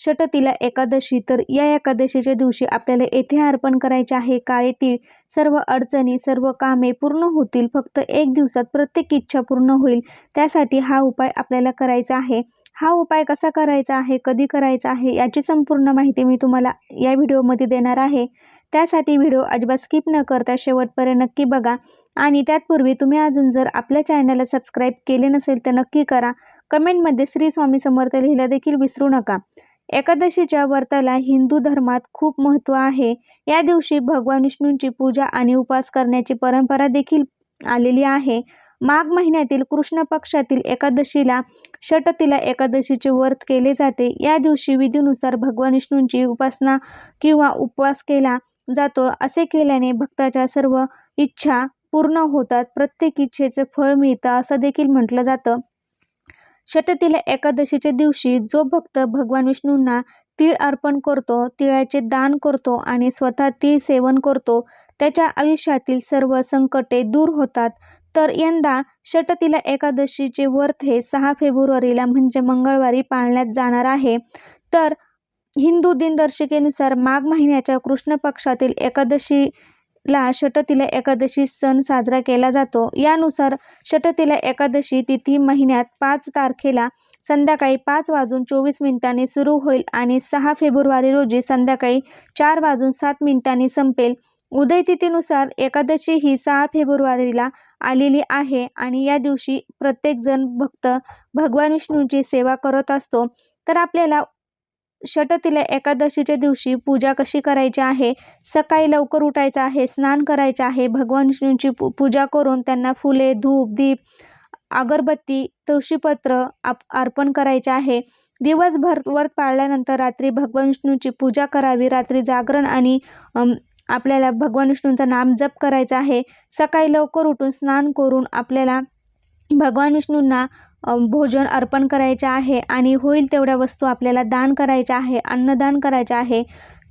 षटतीला एकादशी. तर या एकादशीच्या दिवशी आपल्याला येथे अर्पण करायचे आहे. काळे तीळ सर्व अडचणी सर्व कामे पूर्ण होतील. फक्त एक दिवसात प्रत्येक इच्छा पूर्ण होईल. त्यासाठी हा उपाय आपल्याला करायचा आहे. हा उपाय कसा करायचा आहे? कधी करायचा आहे? याची संपूर्ण माहिती मी तुम्हाला या व्हिडिओमध्ये देणार आहे. त्यासाठी व्हिडिओ अजिबात स्किप न करता शेवटपर्यंत नक्की बघा. आणि त्यातपूर्वी तुम्ही अजून जर आपल्या चॅनलला सबस्क्राईब केले नसेल तर नक्की करा. कमेंटमध्ये श्री स्वामी समर्थ लिहिलं देखील विसरू नका. एकादशीच्या व्रताला हिंदू धर्मात खूप महत्त्व आहे. या दिवशी भगवान विष्णूंची पूजा आणि उपवास करण्याची परंपरा देखील आलेली आहे. माघ महिन्यातील कृष्ण पक्षातील एकादशीला षटतीला एकादशीचे व्रत केले जाते. या दिवशी विधीनुसार भगवान विष्णूंची उपासना किंवा उपवास केला जातो. असे केल्याने भक्ताच्या सर्व इच्छा पूर्ण होतात. प्रत्येक इच्छेचे फळ मिळतं असं देखील म्हटलं जातं. षटतीला एकादशीच्या दिवशी जो भक्त भगवान विष्णूंना तीळ अर्पण करतो तिळाचे दान करतो आणि स्वतः तीळ सेवन करतो त्याच्या आयुष्यातील सर्व संकटे दूर होतात. तर यंदा षटतीला एकादशीचे व्रत हे सहा फेब्रुवारीला म्हणजे मंगळवारी पाळण्यात जाणार आहे. तर हिंदू दिनदर्शिकेनुसार माघ महिन्याच्या कृष्ण पक्षातील ला षटतिला एकादशी सण साजरा केला जातो. यानुसार षटतिला एकादशी तिथी महिन्यात पाच तारखेला संध्याकाळी पाच वाजून चोवीस मिनिटांनी सुरू होईल आणि सहा फेब्रुवारी रोजी संध्याकाळी चार वाजून सात मिनिटांनी संपेल. उदय तिथीनुसार एकादशी ही सहा फेब्रुवारीला आलेली आहे आणि या दिवशी प्रत्येकजण भक्त भगवान विष्णूंची सेवा करत असतो. तर आपल्याला षटतीला एकादशीच्या दिवशी पूजा कशी करायची आहे? सकाळी लवकर उठायचं आहे स्नान करायचं आहे. भगवान विष्णूंची पू पूजा करून त्यांना फुले धूप दीप अगरबत्ती तुळशीपत्र आप अर्पण करायचे आहे. दिवसभर व्रत पाळल्यानंतर रात्री भगवान विष्णूंची पूजा करावी. रात्री जागरण आणि आपल्याला भगवान विष्णूंचं नाम जप करायचं आहे. सकाळी लवकर उठून स्नान करून आपल्याला भगवान विष्णूंना भोजन अर्पण करायचे आहे आणि होईल तेवढ्या वस्तू आपल्याला दान करायच्या आहे अन्नदान करायचे आहे.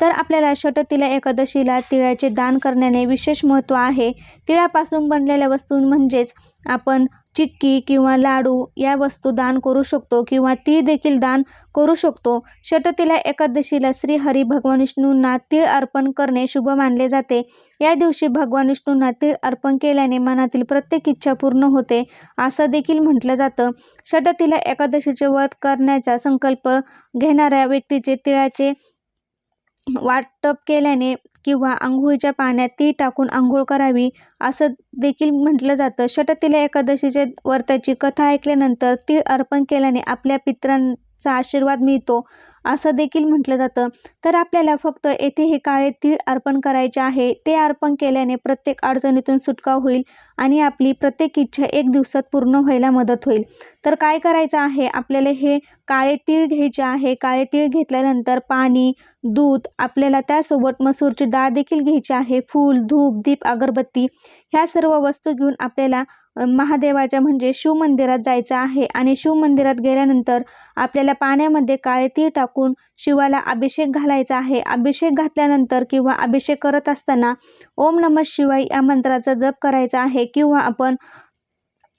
तर आपल्याला षटतिला एकादशीला तिळाचे दान करण्याने विशेष महत्त्व आहे. तिळापासून बनलेल्या वस्तू म्हणजेच आपण चिक्की किंवा लाडू या वस्तू दान करू शकतो किंवा तीळ देखील दान करू शकतो. षटतिला एकादशीला श्री हरी भगवान विष्णूंना तीळ अर्पण करणे शुभ मानले जाते. या दिवशी भगवान विष्णूंना तीळ अर्पण केल्याने मनातील प्रत्येक इच्छा पूर्ण होते असं देखील म्हटलं जातं. षटतिला एकादशीचे व्रत करण्याचा संकल्प घेणाऱ्या व्यक्तीचे तिळाचे वाटप केल्याने किंवा आंघोळीच्या पाण्यात ती टाकून आंघोळ करावी असं देखील म्हटलं जातं. षटतीला एकादशीच्या व्रताची कथा ऐकल्यानंतर तीळ अर्पण केल्याने आपल्या पित्रांचा आशीर्वाद मिळतो. असं देखील म्हटलं जातं. तर आपल्याला फक्त येथे हे काळे तीळ अर्पण करायचे आहे. ते अर्पण केल्याने प्रत्येक अडचणीतून सुटका होईल आणि आपली प्रत्येक इच्छा एक दिवसात पूर्ण व्हायला मदत होईल. तर काय करायचं आहे? आपल्याला हे काळे तीळ घ्यायचे आहे. काळे तीळ घेतल्यानंतर पाणी दूध आपल्याला त्यासोबत मसूरची डाळ देखील घ्यायची आहे. फूल धूप दीप अगरबत्ती ह्या सर्व वस्तू घेऊन आपल्याला महादेवाच्या म्हणजे शिवमंदिरात जायचं आहे. आणि शिवमंदिरात गेल्यानंतर आपल्याला पाण्यामध्ये काळे तीळ टाकून शिवाला अभिषेक घालायचा आहे. अभिषेक घातल्यानंतर किंवा अभिषेक करत असताना ओम नमः शिवाय या मंत्राचा जप करायचा आहे. किंवा आपण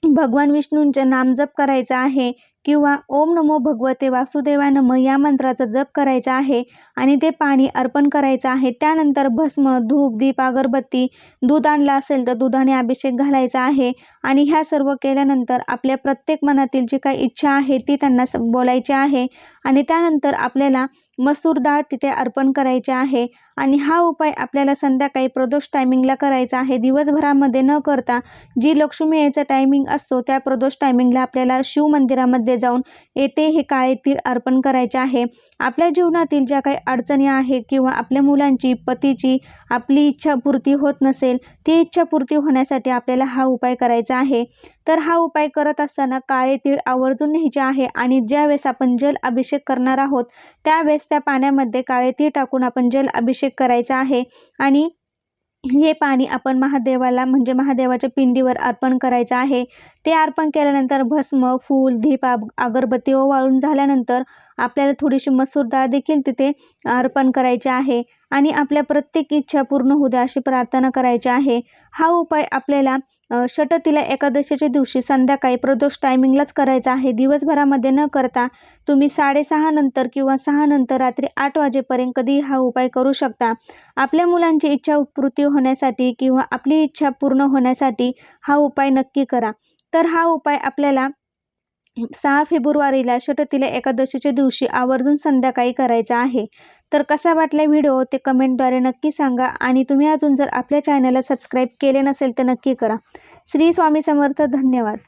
भगवान विष्णूंचे नाम जप करायचा आहे. किंवा ओम नमो भगवते वासुदेवा नम या मंत्राचा जप करायचा आहे आणि ते पाणी अर्पण करायचं आहे. त्यानंतर भस्म धूप दीप अगरबत्ती दूध आणलं असेल तर दुधाने अभिषेक घालायचा आहे. आणि ह्या सर्व केल्यानंतर आपल्या प्रत्येक मनातील जी काही इच्छा आहे ती त्यांना स- बोलायची आहे. आणि त्यानंतर आपल्याला मसूर डाळ तिथे अर्पण करायची आहे आणि हा उपाय आपल्याला संध्याकाळी प्रदोष टायमिंगला करायचा आहे. दिवसभरामध्ये न करता जी लक्ष्मी यायचा टायमिंग असतो त्या प्रदोष टायमिंगला आपल्याला शिव मंदिरामध्ये जाऊन येथे हे काळे तीळ अर्पण करायचे आहे. आपल्या जीवनातील ज्या काही अडचणी आहे किंवा आपल्या मुलांची पतीची आपली इच्छापूर्ती होत नसेल ती इच्छापूर्ती होण्यासाठी आपल्याला हा उपाय करायचा आहे. तर हा उपाय करत असताना काळे तीळ आवर्जून न्यायचे आहे आणि ज्यावेळेस आपण जल अभिषेक करणार आहोत त्यावेळेस त्या पाण्यामध्ये काळे तीळ टाकून आपण जल अभिषेक करायचा आहे. आणि हे पाणी आपण महादेवाला म्हणजे महादेवाच्या पिंडीवर अर्पण करायचं आहे. ते अर्पण केल्यानंतर भस्म फूल दीप अगरबत्ती ओवाळून झाल्यानंतर आपल्याला थोडीशी मसूर डाळ देखील तिथे अर्पण करायची आहे. आणि आपल्या प्रत्येक इच्छा पूर्ण होऊ द्या अशी प्रार्थना करायची आहे. हा उपाय आपल्याला षटतीला एकादशीच्या दिवशी संध्याकाळी प्रदोष टायमिंगलाच करायचा आहे. दिवसभरामध्ये न करता तुम्ही साडेसहा नंतर किंवा सहा नंतर रात्री आठ वाजेपर्यंत कधी हा उपाय करू शकता. आपल्या मुलांची इच्छा पूर्ती होण्यासाठी किंवा आपली इच्छा पूर्ण होण्यासाठी हा उपाय नक्की करा. तर हा उपाय आपल्याला सहा फेब्रुवारीला षटतिला एकादशीच्या दिवशी आवर्जून संध्याकाळी करायचा आहे. तर कसा वाटला व्हिडिओ? ते कमेंटद्वारे नक्की सांगा आणि तुम्ही अजून जर आपल्या चॅनलला सबस्क्राईब केले नसेल तर नक्की करा. श्री स्वामी समर्थ धन्यवाद.